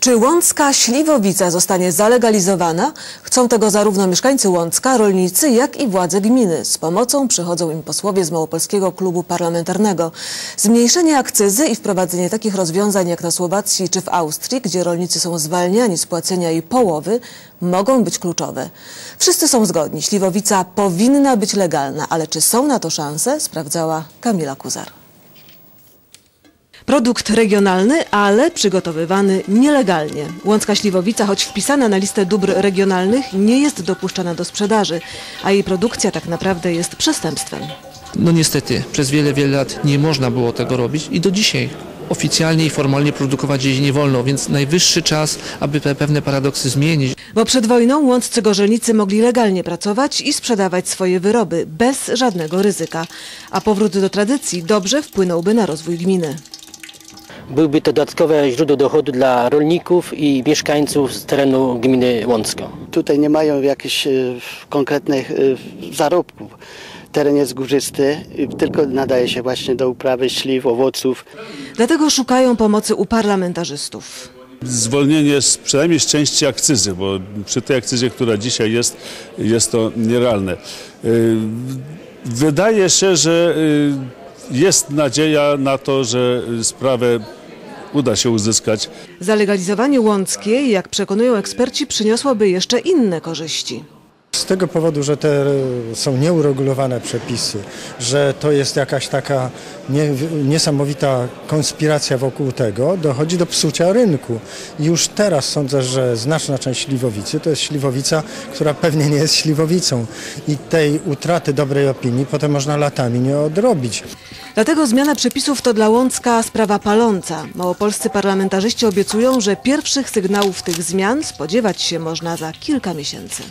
Czy łącka śliwowica zostanie zalegalizowana? Chcą tego zarówno mieszkańcy Łącka, rolnicy, jak i władze gminy. Z pomocą przychodzą im posłowie z Małopolskiego Klubu Parlamentarnego. Zmniejszenie akcyzy i wprowadzenie takich rozwiązań jak na Słowacji czy w Austrii, gdzie rolnicy są zwalniani z płacenia jej połowy, mogą być kluczowe. Wszyscy są zgodni. Śliwowica powinna być legalna, ale czy są na to szanse? Sprawdzała Kamila Kuzar. Produkt regionalny, ale przygotowywany nielegalnie. Łącka śliwowica, choć wpisana na listę dóbr regionalnych, nie jest dopuszczana do sprzedaży, a jej produkcja tak naprawdę jest przestępstwem. No niestety, przez wiele, wiele lat nie można było tego robić i do dzisiaj oficjalnie i formalnie produkować jej nie wolno, więc najwyższy czas, aby te pewne paradoksy zmienić. Bo przed wojną łąccy gorzelnicy mogli legalnie pracować i sprzedawać swoje wyroby bez żadnego ryzyka. A powrót do tradycji dobrze wpłynąłby na rozwój gminy. Byłby to dodatkowe źródło dochodu dla rolników i mieszkańców z terenu gminy Łącko. Tutaj nie mają jakichś e, konkretnych e, zarobków. Teren jest górzysty, tylko nadaje się właśnie do uprawy śliw, owoców. Dlatego szukają pomocy u parlamentarzystów. zwolnienie z, przynajmniej z części akcyzy, bo przy tej akcyzie, która dzisiaj jest, jest to nierealne. Y, Wydaje się, że jest nadzieja na to, że sprawę uda się uzyskać. Zalegalizowanie łąckiej, jak przekonują eksperci, przyniosłoby jeszcze inne korzyści. Z tego powodu, że te są nieuregulowane przepisy, że to jest jakaś taka nie, niesamowita konspiracja wokół tego, dochodzi do psucia rynku. I już teraz sądzę, że znaczna część śliwowicy to jest śliwowica, która pewnie nie jest śliwowicą. I tej utraty dobrej opinii potem można latami nie odrobić. Dlatego zmiana przepisów to dla Łącka sprawa paląca. Małopolscy parlamentarzyści obiecują, że pierwszych sygnałów tych zmian spodziewać się można za kilka miesięcy.